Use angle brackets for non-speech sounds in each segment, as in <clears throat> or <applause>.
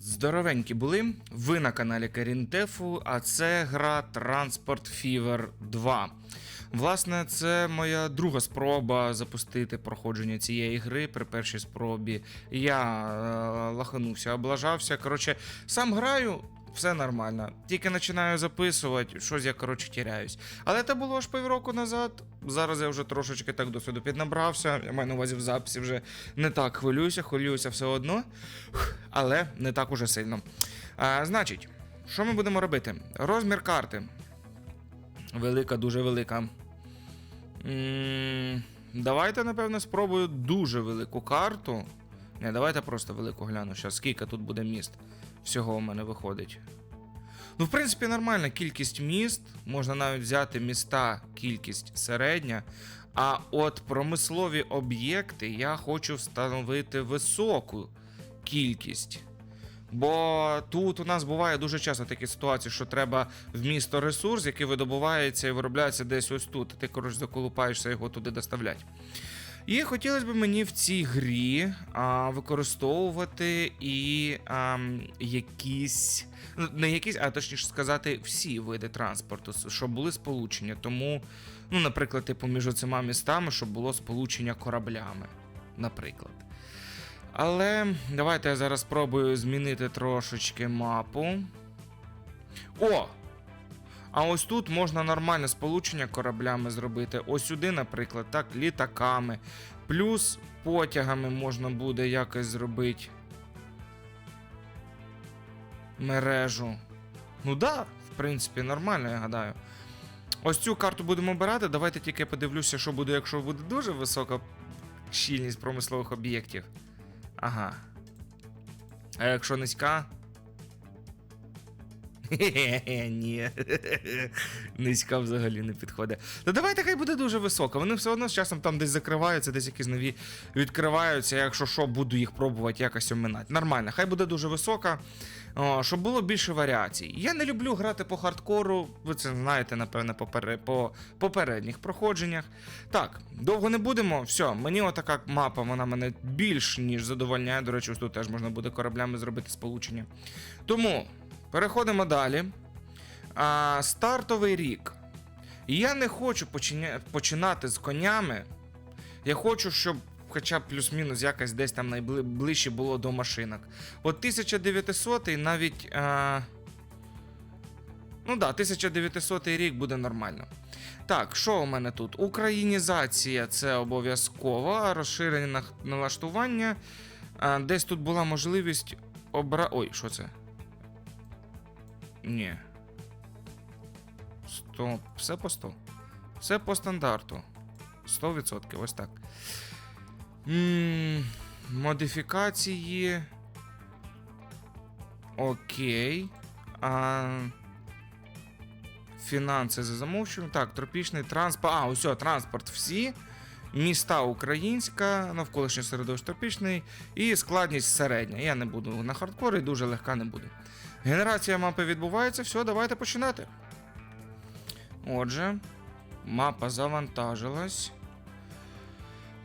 Здоровенькі були. Ви на каналі Карінтефу, а це гра Transport Fever 2. Власне, це моя друга спроба запустити проходження цієї гри. При першій спробі я е, лаханувся, облажався. Коротше, сам граю. Все нормально. Тільки починаю записувати, щось я, коротше, тіряюсь. Але це було аж півроку назад. Зараз я вже трошечки так досвіду піднабрався. Я маю на увазі в записі вже не так хвилююся, хвилююся все одно, але не так уже сильно. А, значить, що ми будемо робити? Розмір карти. Велика, дуже велика. давайте, напевно, спробую дуже велику карту. Не, давайте просто велику гляну. Щас, скільки тут буде міст. Всього у мене виходить. Ну, в принципі, нормальна кількість міст. Можна навіть взяти міста, кількість середня. А от промислові об'єкти я хочу встановити високу кількість. Бо тут у нас буває дуже часто такі ситуації, що треба в місто ресурс, який видобувається і виробляється десь ось тут. і Ти, коротше, заколупаєшся його туди доставляти. І хотілося б мені в цій грі а, використовувати і а, якісь, ну, не якісь, а точніше сказати, всі види транспорту, щоб були сполучення. Тому, ну, наприклад, типу, між цими містами, щоб було сполучення кораблями. Наприклад. Але давайте я зараз спробую змінити трошечки мапу. О! А ось тут можна нормальне сполучення кораблями зробити. Ось сюди, наприклад, так, літаками. Плюс потягами можна буде якось зробити мережу. Ну да, в принципі, нормально, я гадаю. Ось цю карту будемо обирати. Давайте тільки подивлюся, що буде, якщо буде дуже висока щільність промислових об'єктів. Ага. А якщо низька. <laughs> Ні. Низька взагалі не підходить. Та давайте хай буде дуже висока. Вони все одно з часом там десь закриваються, десь якісь нові відкриваються. Якщо що, буду їх пробувати якось оминати. Нормально, хай буде дуже висока, о, щоб було більше варіацій. Я не люблю грати по хардкору, ви це знаєте, напевне, по попередніх проходженнях. Так, довго не будемо. Все, мені отака мапа, вона мене більш ніж задовольняє. До речі, тут теж можна буде кораблями зробити сполучення. Тому переходимо далі. А, стартовий рік. Я не хочу починати з конями. Я хочу, щоб хоча б плюс-мінус якось десь там найближче було до машинок. От 1900 навіть. А... Ну да, 1900 рік буде нормально. Так, що у мене тут? Українізація це обов'язково, розширення налаштування. А, десь тут була можливість обра. Ой, що це? Ні. Стоп, все по 100. Все по стандарту. 100%, ось так. м модифікації. Окей. А... Фінанси за замовчуванням. Так, тропічний транспорт. А, ось, транспорт всі. Міста українська, навколишнє середовище тропічний і складність середня. Я не буду на хардкорі, дуже легка не буде. Генерація мапи відбувається. Все, давайте починати. Отже, мапа завантажилась.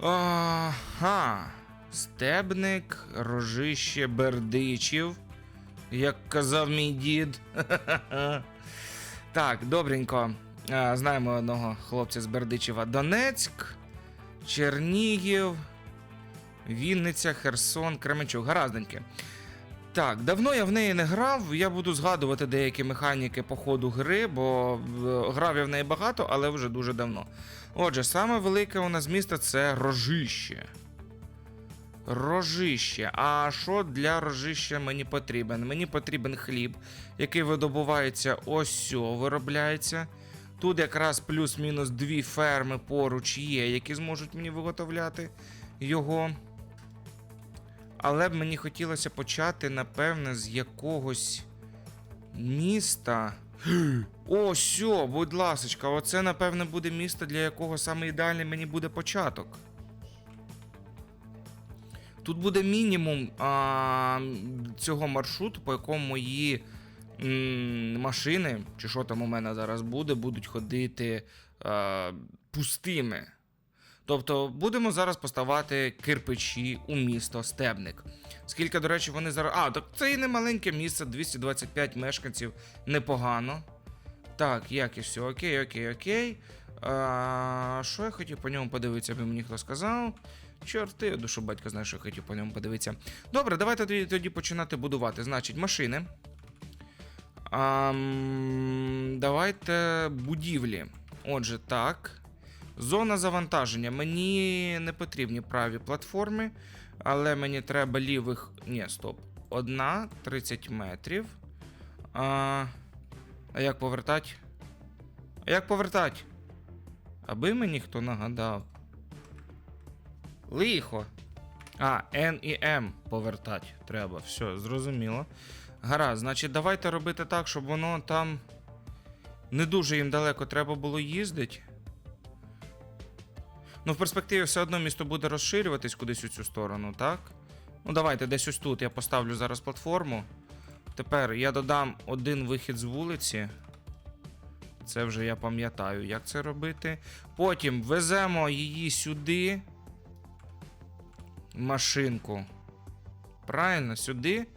Ага. Стебник, рожище бердичів, як казав мій дід. <laughs> Так, добренько. Знаємо одного хлопця з Бердичева. Донецьк, Чернігів, Вінниця, Херсон, Кременчук. Гаразденьке. Так, давно я в неї не грав. Я буду згадувати деякі механіки по ходу гри, бо е, грав я в неї багато, але вже дуже давно. Отже, саме велике у нас місто це рожище. Рожище. А що для рожища мені потрібен? Мені потрібен хліб, який видобувається ось виробляється. Тут якраз плюс-мінус дві ферми поруч є, які зможуть мені виготовляти його. Але б мені хотілося почати, напевне, з якогось міста. <gasps> О, сьо, будь ласочка, оце, напевне, буде місто, для якого саме ідеальний мені буде початок. Тут буде мінімум а, цього маршруту, по якому мої м, машини, чи що там у мене зараз буде, будуть ходити а, пустими. Тобто будемо зараз поставати кирпичі у місто Стебник. Скільки, до речі, вони зараз. А, так це і не маленьке місце, 225 мешканців, непогано. Так, якість, все, окей, окей, окей. А, що я хотів по ньому подивитися, аби мені хто сказав. Чорти, душу батька знає, що я хотів по ньому подивитися. Добре, давайте тоді, тоді починати будувати. Значить, машини. Ам, давайте будівлі. Отже, так. Зона завантаження. Мені не потрібні праві платформи, але мені треба лівих. Ні, стоп. Одна, 30 метрів. А, а як повертати? А як повертати? Аби мені хто нагадав. Лихо. А, N і M повертати треба. Все, зрозуміло. Гаразд, значить, давайте робити так, щоб воно там не дуже їм далеко треба було їздити. Ну, в перспективі все одно місто буде розширюватись кудись у цю сторону, так? Ну, давайте десь ось тут я поставлю зараз платформу. Тепер я додам один вихід з вулиці. Це вже я пам'ятаю, як це робити. Потім веземо її сюди. Машинку. Правильно, сюди.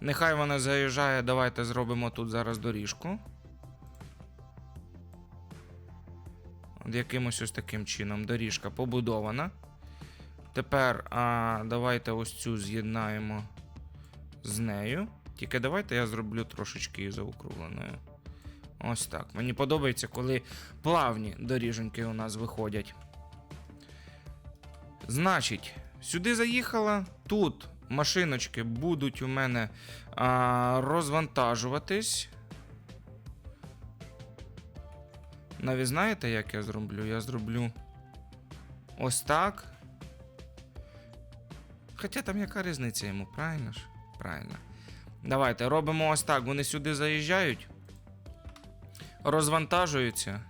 Нехай вона заїжджає, давайте зробимо тут зараз доріжку. Якимось ось таким чином доріжка побудована. Тепер а, давайте ось цю з'єднаємо з нею. Тільки давайте я зроблю трошечки її заокругленою. Ось так. Мені подобається, коли плавні доріженьки у нас виходять. Значить, сюди заїхала. Тут машиночки будуть у мене а, розвантажуватись. Навіть знаєте, як я зроблю? Я зроблю ось так. Хоча там яка різниця йому, правильно ж? Правильно. Давайте робимо ось так. Вони сюди заїжджають, розвантажуються,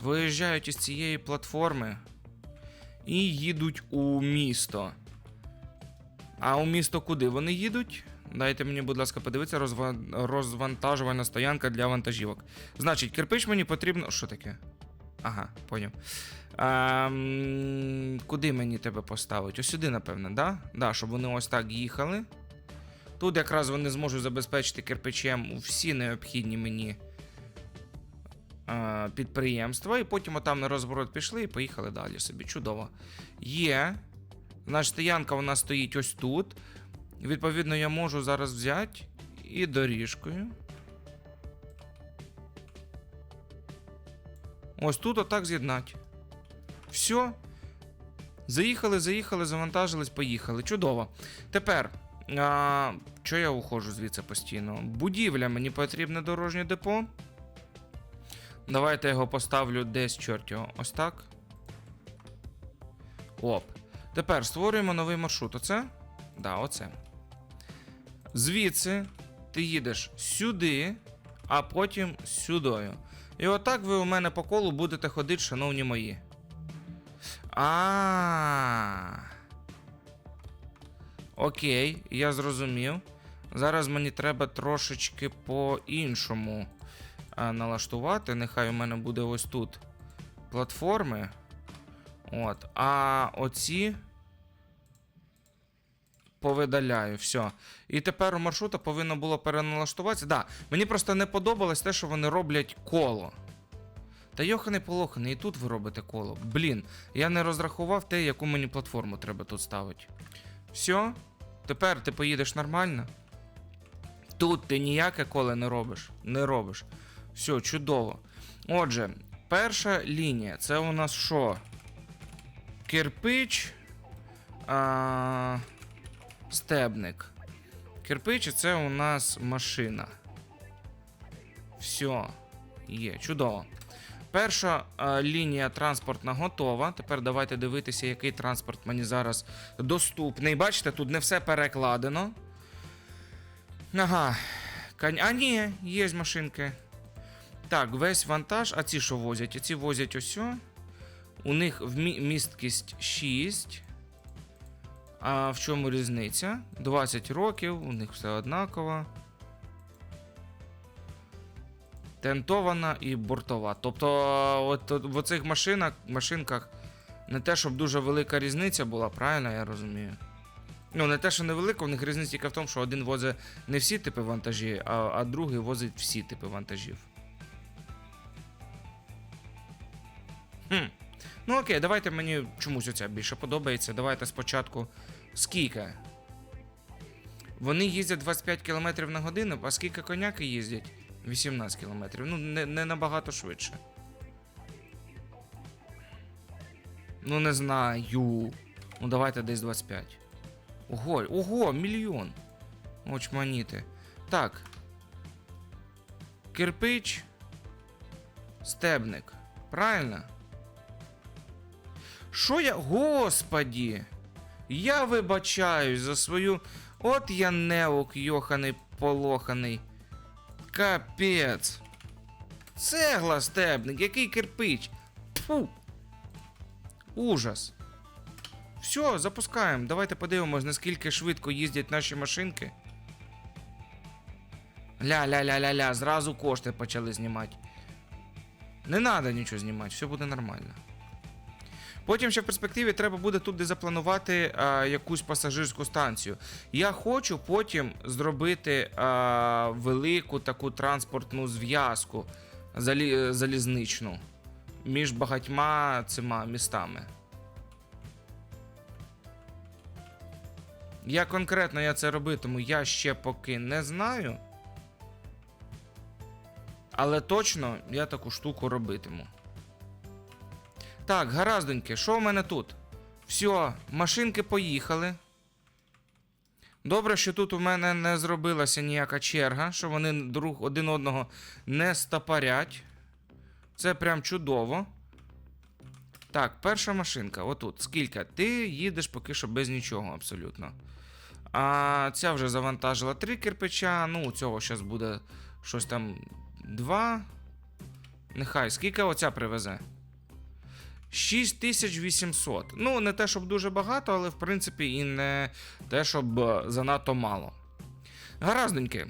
виїжджають із цієї платформи і їдуть у місто. А у місто куди вони їдуть? Дайте мені, будь ласка, подивитися, розва- розвантажувальна стоянка для вантажівок. Значить, кирпич мені потрібно. Що таке? Ага, поняв. Ем, куди мені тебе поставити? Ось сюди, напевно, да? Да, щоб вони ось так їхали. Тут якраз вони зможуть забезпечити кирпичем всі необхідні мені е, підприємства. І потім отам на розворот пішли і поїхали далі собі. Чудово. Є. Значить, стоянка нас стоїть ось тут. Відповідно, я можу зараз взяти і доріжкою. Ось тут отак з'єднати. Все. Заїхали, заїхали, завантажились, поїхали. Чудово. Тепер. А, що я уходжу звідси постійно? Будівля, мені потрібне дорожнє депо. Давайте його поставлю десь, чорт. Ось так. Оп. Тепер створюємо новий маршрут. Оце? Да, оце. Звідси ти їдеш сюди, а потім сюдою. І отак ви у мене по колу будете ходити, шановні мої. А. Окей, я зрозумів. Зараз мені треба трошечки по-іншому налаштувати. Нехай у мене буде ось тут платформи. От. А оці повидаляю, все. І тепер у маршрута повинно було переналаштуватися. Да, мені просто не подобалось те, що вони роблять коло. Та йоханий полоханий, і тут ви робите коло. Блін, я не розрахував те, яку мені платформу треба тут ставити. Все, тепер ти поїдеш нормально. Тут ти ніяке коло не робиш. Не робиш. Все, чудово. Отже, перша лінія це у нас що? Кирпич. А, стебник. Кирпич це у нас машина. Все. Є, чудово. Перша а, лінія транспортна готова. Тепер давайте дивитися, який транспорт мені зараз доступний. Бачите, тут не все перекладено. Ага. А, ні, є машинки. Так, весь вантаж. А ці що возять? А ці возять ось. У них місткість 6. А в чому різниця? 20 років, у них все однаково. тентована і бортова. Тобто, от, от в оцих машинах, машинках не те, щоб дуже велика різниця була, правильно я розумію? Ну, не те, що невелика, в них різниця тільки в тому, що один возить не всі типи вантажі, а, а другий возить всі типи вантажів. Хм. Ну окей, давайте мені чомусь оця більше подобається. Давайте спочатку. Скільки? Вони їздять 25 км на годину, а скільки коняки їздять? 18 км. Ну, не, не набагато швидше. Ну, не знаю. Ну, давайте десь 25. Ого, ого, мільйон. Очманіти. Так. Кирпич. Стебник. Правильно? Що я. Господі! Я вибачаюсь за свою. От я неук йоханий полоханий. Капець. Цегла стебник, який кирпич. Фу. Ужас. Все, запускаємо. Давайте подивимось, наскільки швидко їздять наші машинки. Ля-ля-ля-ля-ля, зразу кошти почали знімати. Не треба нічого знімати, все буде нормально. Потім ще в перспективі треба буде тут де запланувати а, якусь пасажирську станцію. Я хочу потім зробити а, велику таку транспортну зв'язку залі, залізничну між багатьма цими містами. Як конкретно я це робитиму, я ще поки не знаю. Але точно я таку штуку робитиму. Так, гараздоньки, що в мене тут? Все, машинки поїхали. Добре, що тут у мене не зробилася ніяка черга, що вони друг один одного не стопарять. Це прям чудово. Так, перша машинка, отут. Скільки? Ти їдеш поки що без нічого абсолютно. А ця вже завантажила три кирпича. Ну, у цього зараз буде щось там два. Нехай, скільки оця привезе? 6800. Ну, не те, щоб дуже багато, але в принципі і не те, щоб занадто мало. Гараздоньки.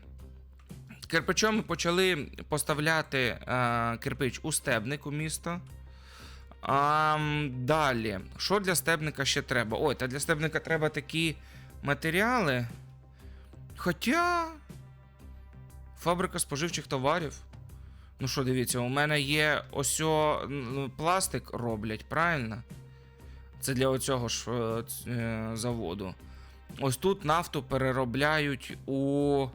Кирпичом ми почали поставляти е, кирпич у стебник у місто. А, далі, що для стебника ще треба? Ой, та для стебника треба такі матеріали. Хоча. Фабрика споживчих товарів. Ну що, дивіться, у мене є ось пластик роблять, правильно? Це для оцього ж е, е, заводу. Ось тут нафту переробляють у.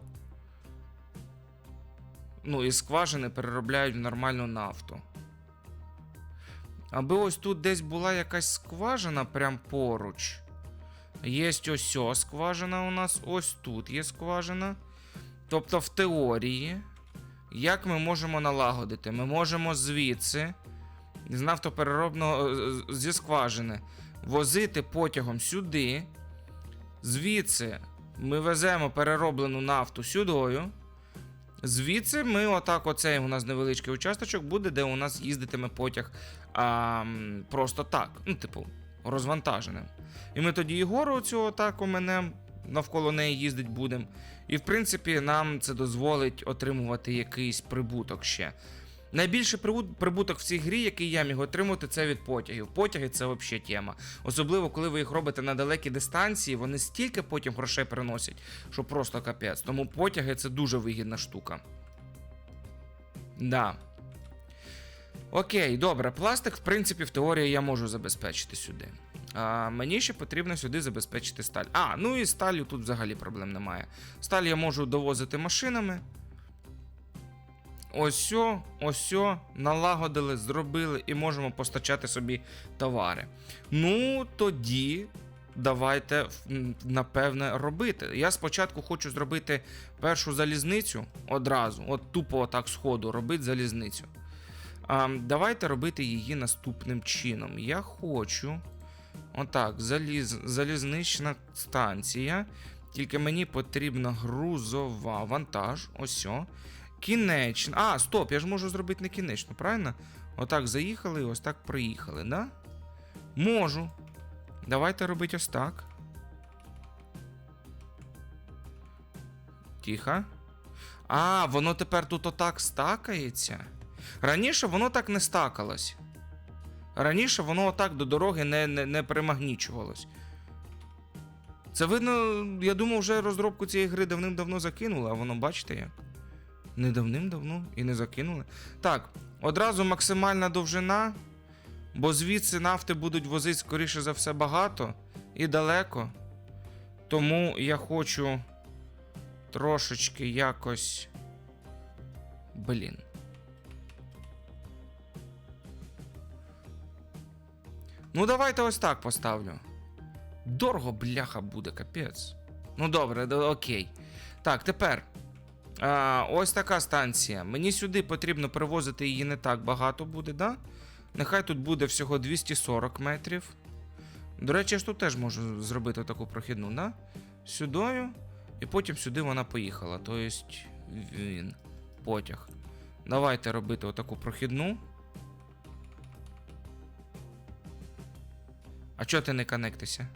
Ну, із скважини переробляють в нормальну нафту. Аби ось тут десь була якась скважина прям поруч. Є ось скважина у нас, ось тут є скважина. Тобто, в теорії, як ми можемо налагодити? Ми можемо звідси, з нафтопереробного е, зі скважини, возити потягом сюди. Звідси ми веземо перероблену нафту сюдою. Звідси ми отак, оцей у нас невеличкий участочок буде, де у нас їздитиме потяг а, просто так. Ну, типу, розвантаженим. І ми тоді і гору цю отак оменем, навколо неї їздить будемо. І в принципі нам це дозволить отримувати якийсь прибуток ще. Найбільший прибуток в цій грі, який я міг отримати, це від потягів. Потяги це взагалі тема. Особливо, коли ви їх робите на далекі дистанції, вони стільки потім грошей приносять, що просто капець. Тому потяги це дуже вигідна штука. Да. Окей, добре, пластик, в принципі, в теорії я можу забезпечити сюди. А, мені ще потрібно сюди забезпечити сталь. А, ну і сталю тут взагалі проблем немає. Сталь я можу довозити машинами. Ось, ось, налагодили, зробили і можемо постачати собі товари. Ну, тоді давайте напевне робити. Я спочатку хочу зробити першу залізницю одразу, от тупо отак сходу робити залізницю. А, давайте робити її наступним чином. Я хочу. Отак, заліз, залізнична станція. Тільки мені потрібна грузова вантаж. Ось. о. Кінечна. А, стоп, я ж можу зробити не кінечну, правильно? Отак заїхали і ось так проїхали, да? Можу. Давайте робити ось так. Тихо. А, воно тепер тут отак стакається. Раніше воно так не стакалось. Раніше воно отак до дороги не, не, не примагнічувалось. Це видно, я думав, вже розробку цієї гри давним-давно закинули, а воно бачите як? Не давним-давно і не закинули. Так, одразу максимальна довжина, бо звідси нафти будуть возити, скоріше за все, багато і далеко. Тому я хочу трошечки якось. Блін. Ну, давайте ось так поставлю. Дорого, бляха, буде, капець. Ну, добре, окей. Так, тепер. А, ось така станція. Мені сюди потрібно привозити її не так багато буде, да? Нехай тут буде всього 240 метрів. До речі, я ж тут теж можу зробити таку прохідну, да? Сюдою. І потім сюди вона поїхала. Тобто він. Потяг. Давайте робити отаку прохідну. А чого ти не коннектишся?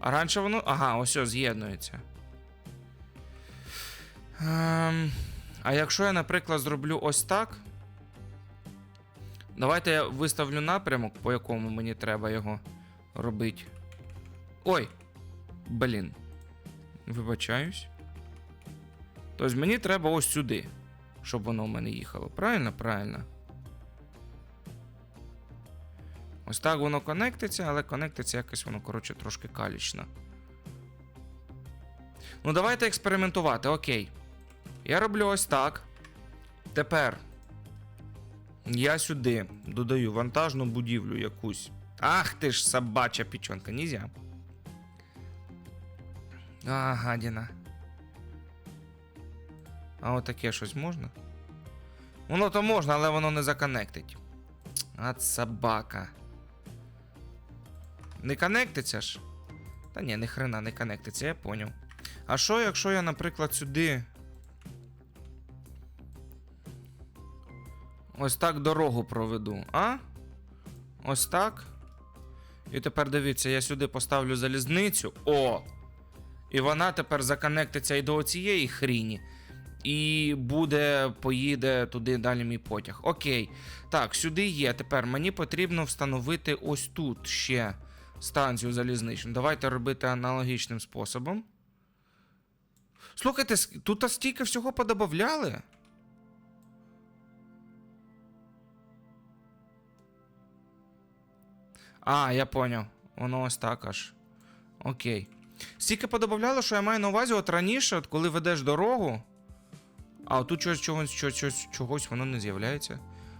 А раніше воно. Ага, ось з'єднується. Ем, а якщо я, наприклад, зроблю ось так. Давайте я виставлю напрямок, по якому мені треба його робити. Ой! Блін. Вибачаюсь. Тобто мені треба ось сюди, щоб воно в мене їхало. Правильно? Правильно. Ось так воно конектиться, але конектиться якось воно, коротше, трошки калічно. Ну, давайте експериментувати, окей. Я роблю ось так. Тепер я сюди додаю вантажну будівлю якусь. Ах ти ж собача пічонка, нельзя. А, гадіна. А отаке щось можна? Воно то можна, але воно не законектить. От собака. Не конектиться ж? Та ні, ні хрена не конектиться, я поняв. А що, якщо я, наприклад, сюди. Ось так дорогу проведу, а? Ось так. І тепер дивіться, я сюди поставлю залізницю. О! І вона тепер законектиться і до цієї хріні. І буде, поїде туди далі мій потяг. Окей. Так, сюди є. Тепер мені потрібно встановити ось тут ще станцію залізничну. Давайте робити аналогічним способом. Слухайте, тут стільки всього подобавляли. А, я поняв. Воно ось так аж. Окей. Стільки подобавляло, що я маю на увазі, от раніше, от коли ведеш дорогу. А тут чогось, чогось, чогось, чогось воно не з'являється.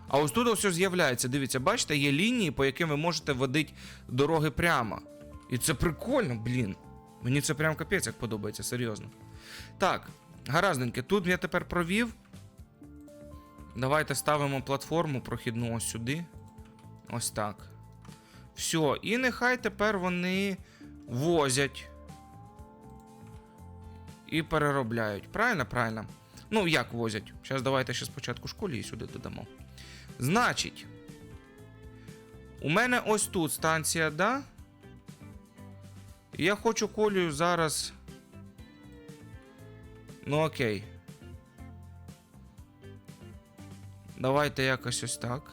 А ось тут все з'являється. Дивіться, бачите, є лінії, по яким ви можете водити дороги прямо. І це прикольно, блін. Мені це прям капець як подобається, серйозно. Так, гаразденьки, тут я тепер провів. Давайте ставимо платформу прохідну ось сюди. Ось так. Все, і нехай тепер вони возять і переробляють. Правильно, правильно. Ну, як возять? Зараз давайте ще спочатку школі і сюди додамо. Значить, у мене ось тут станція, да? Я хочу колію зараз. Ну окей. Давайте якось ось так.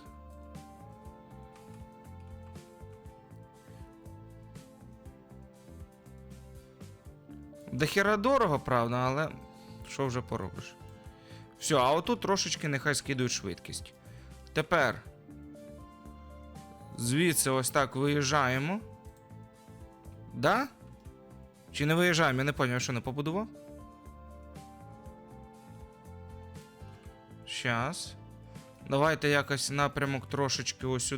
Дохера дорого, правда, але що вже поробиш? Все, а отут трошечки нехай скидують швидкість. Тепер. Звідси ось так виїжджаємо. Да? Чи не виїжджаємо? Я не поняв, що не побудував. Щас. Давайте якось напрямок трошечки ось.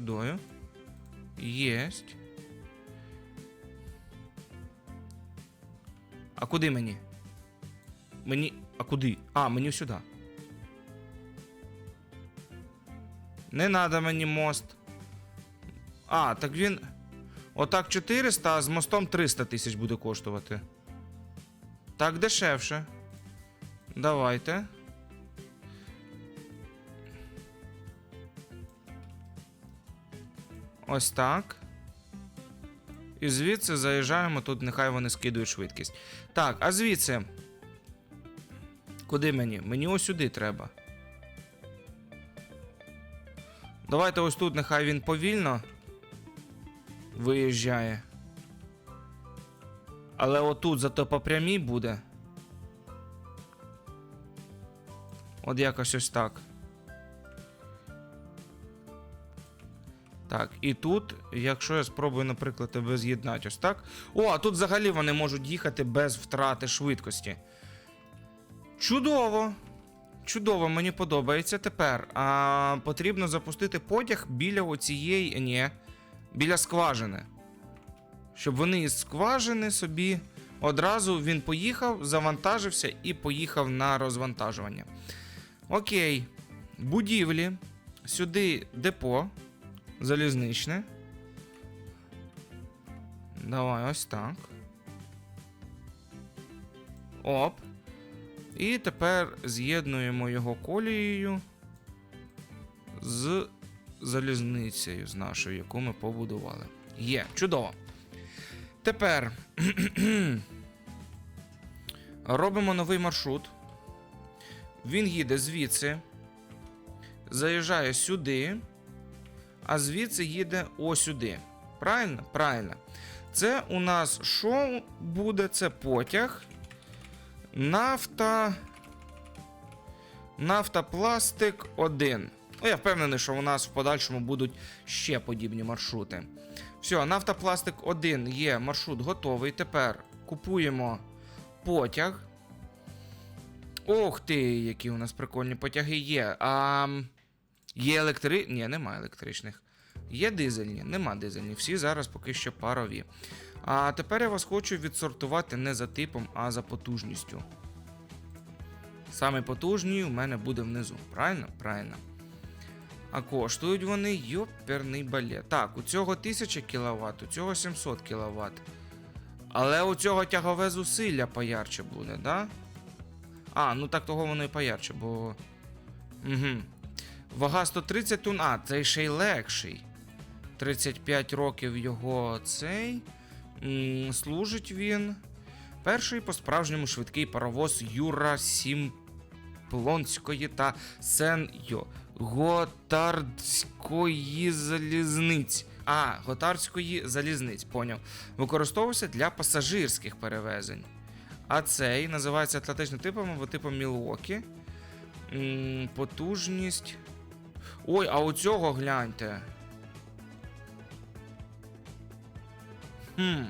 Єсть. А куди мені? Мені. А куди? А, мені сюди. Не надо мені мост. А, так він. Отак 400, а з мостом 300 тисяч буде коштувати. Так дешевше. Давайте. Ось так. І звідси заїжджаємо, тут нехай вони скидують швидкість. Так, а звідси. Куди мені? Мені ось сюди треба. Давайте ось тут, нехай він повільно виїжджає. Але отут зато по прямій буде. От якось ось так. Так, і тут, якщо я спробую, наприклад, тебе з'єднати ось так. О, а тут взагалі вони можуть їхати без втрати швидкості. Чудово! Чудово, мені подобається тепер. А, потрібно запустити потяг біля оцієї. Ні, біля скважини. Щоб вони із скважини собі одразу він поїхав, завантажився і поїхав на розвантажування. Окей. Будівлі. Сюди депо. Залізничне. Давай ось так. Оп. І тепер з'єднуємо його колією з залізницею з нашою, яку ми побудували. Є, чудово. Тепер <clears throat> робимо новий маршрут. Він їде звідси, заїжджає сюди, а звідси їде ось сюди. Правильно? Правильно. Це у нас що буде? Це потяг. Нафта. Нафтопластик 1. Ну, я впевнений, що у нас в подальшому будуть ще подібні маршрути. Все, нафтопластик 1 є маршрут готовий. Тепер купуємо потяг. Ох ти, які у нас прикольні потяги є. А, є електри... Ні, немає електричних. Є дизельні, нема дизельні. Всі зараз поки що парові. А тепер я вас хочу відсортувати не за типом, а за потужністю. Саме потужні у мене буде внизу. Правильно? Правильно. А коштують вони йоперний балет. Так, у цього 1000 кВт, у цього 700 кВт. Але у цього тягове зусилля поярче буде, да? А, ну так того воно і поярче, бо. Угу. Вага 130 тонн. А, цей ще й легший. 35 років його цей. Служить він. Перший по-справжньому швидкий паровоз Юра Сімплонської та Сен-Йо. Готардської залізниць. А, Готардської залізниць, поняв. Використовувався для пасажирських перевезень. А цей називається атлантичним типом або типом Мілуокі. Потужність. Ой, а у цього гляньте. Хм.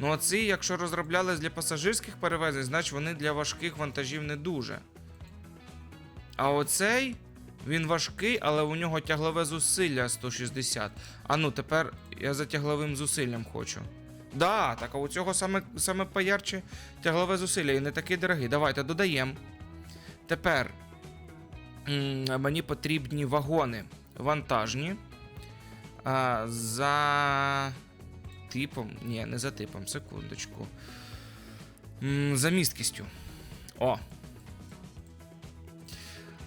Ну, оці, якщо розроблялись для пасажирських перевезень, значить вони для важких вантажів не дуже. А оцей, він важкий, але у нього тяглове зусилля 160. А ну, тепер я за тягловим зусиллям хочу. Да, так, а у цього саме, саме поярче тяглове зусилля і не такий дорогий. Давайте додаємо. Тепер мені потрібні вагони вантажні. А, за типом. Ні, не за типом, секундочку. За місткістю. О.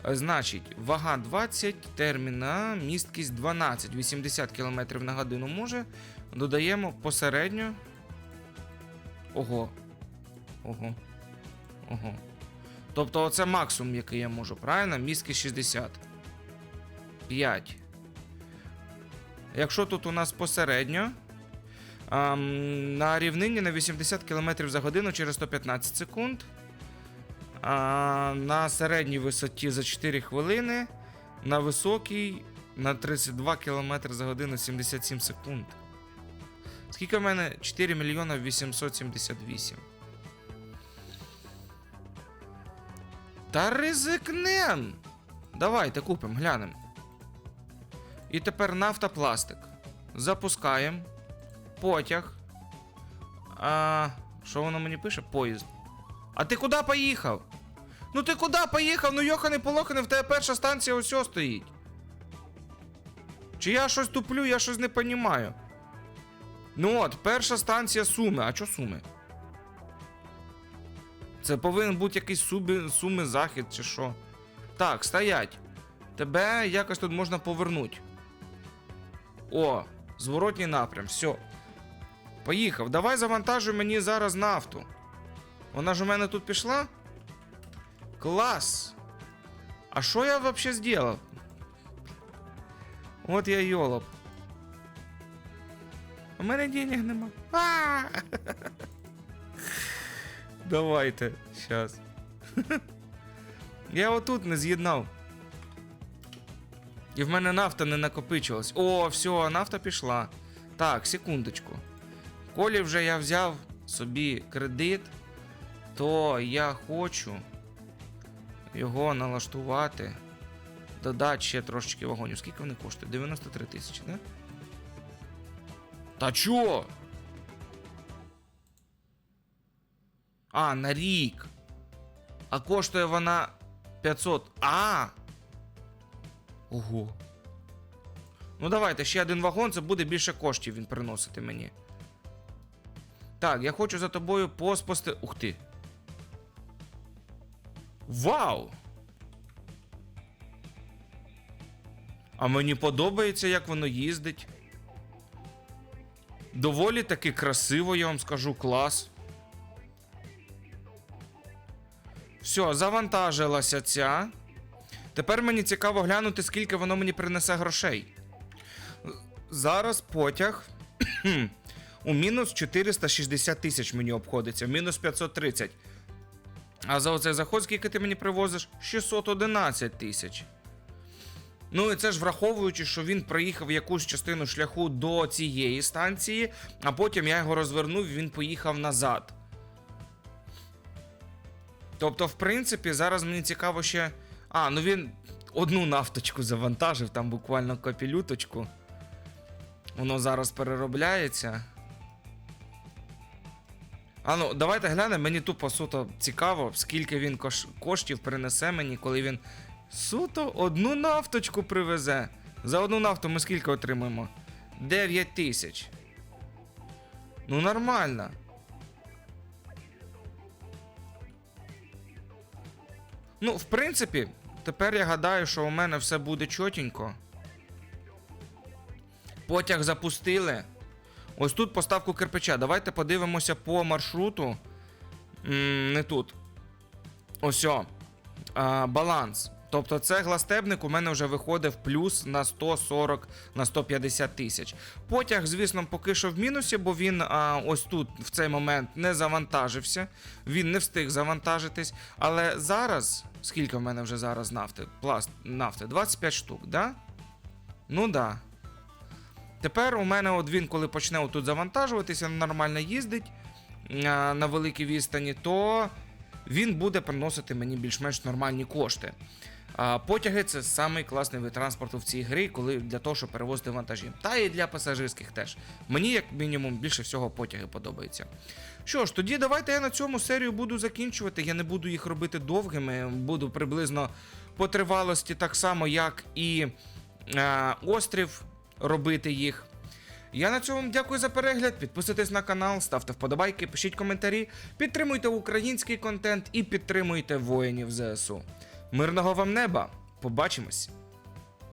Значить, вага 20, терміна, місткість 12, 80 км на годину може. Додаємо посередньо. Ого. Ого. Ого. Тобто, оце максимум, який я можу, правильно? Місткість 60. 5. Якщо тут у нас посередньо. Ам, на рівнині на 80 км за годину через 115 секунд. А, на середній висоті за 4 хвилини. На високій на 32 км за годину 77 секунд. Скільки в мене? 4 мільйона 878. Та ризикнем! Давайте купимо, глянемо. І тепер нафтопластик. Запускаємо. Потяг. А. Що воно мені пише? Поїзд. А ти куди поїхав? Ну ти куди поїхав? Ну йоханий полоханий, в тебе перша станція ось стоїть. Чи я щось туплю, я щось не понімаю. Ну от, перша станція Суми. А чо Суми? Це повинен бути якийсь суби, суми захід чи що. Так, стоять. Тебе якось тут можна повернути. О, зворотній напрям, все. Поїхав. Давай завантажуй мені зараз нафту. Вона ж у мене тут пішла? Клас! А що я вообще сделал? От я йолоп. У мене денег нема. А! Давайте, щас. Я отут не з'єднав. І в мене нафта не накопичилась. О, все, нафта пішла. Так, секундочку. Колі вже я взяв собі кредит, то я хочу його налаштувати. Додати ще трошечки вагонів. Скільки вони коштують? 93 тисячі, да? Та чо? А, на рік. А коштує вона 500. А! Ого. Ну давайте, ще один вагон, це буде більше коштів він приносити мені. Так, я хочу за тобою поспости. Ух ти. Вау! А мені подобається, як воно їздить. Доволі таки красиво, я вам скажу, клас. Все, завантажилася ця. Тепер мені цікаво глянути, скільки воно мені принесе грошей. Зараз потяг <clears throat> у мінус 460 тисяч мені обходиться, мінус 530. А за оцей заход, скільки ти мені привозиш? 611 тисяч. Ну і це ж враховуючи, що він проїхав якусь частину шляху до цієї станції, а потім я його розвернув і він поїхав назад. Тобто, в принципі, зараз мені цікаво ще. А, ну він одну нафточку завантажив, там буквально копілюточку. Воно зараз переробляється. А ну, давайте глянемо, мені тупо суто цікаво, скільки він кош... коштів принесе мені, коли він суто одну нафточку привезе. За одну нафту ми скільки отримаємо? 9 тисяч. Ну, нормально. Ну, в принципі, тепер я гадаю, що у мене все буде чотенько. Потяг запустили. Ось тут поставку кирпича. Давайте подивимося по маршруту. Не тут. Ось о. Баланс. Тобто цегластебник у мене вже виходив плюс на 140 на 150 тисяч. Потяг, звісно, поки що в мінусі, бо він а, ось тут в цей момент не завантажився. Він не встиг завантажитись. Але зараз, скільки в мене вже зараз нафти? Пласт нафти? 25 штук, да? Ну да. Тепер у мене от він, коли почне отут завантажуватися, нормально їздить на великій відстані, то він буде приносити мені більш-менш нормальні кошти. А, потяги це самий класний вид транспорту в цій грі, коли для того, щоб перевозити вантажі. Та і для пасажирських теж. Мені, як мінімум, більше всього потяги подобаються. Що ж, тоді давайте я на цьому серію буду закінчувати. Я не буду їх робити довгими, буду приблизно по тривалості, так само, як і е, острів робити їх. Я на цьому дякую за перегляд. Підписуйтесь на канал, ставте вподобайки, пишіть коментарі, підтримуйте український контент і підтримуйте воїнів ЗСУ. Мирного вам неба! Побачимось!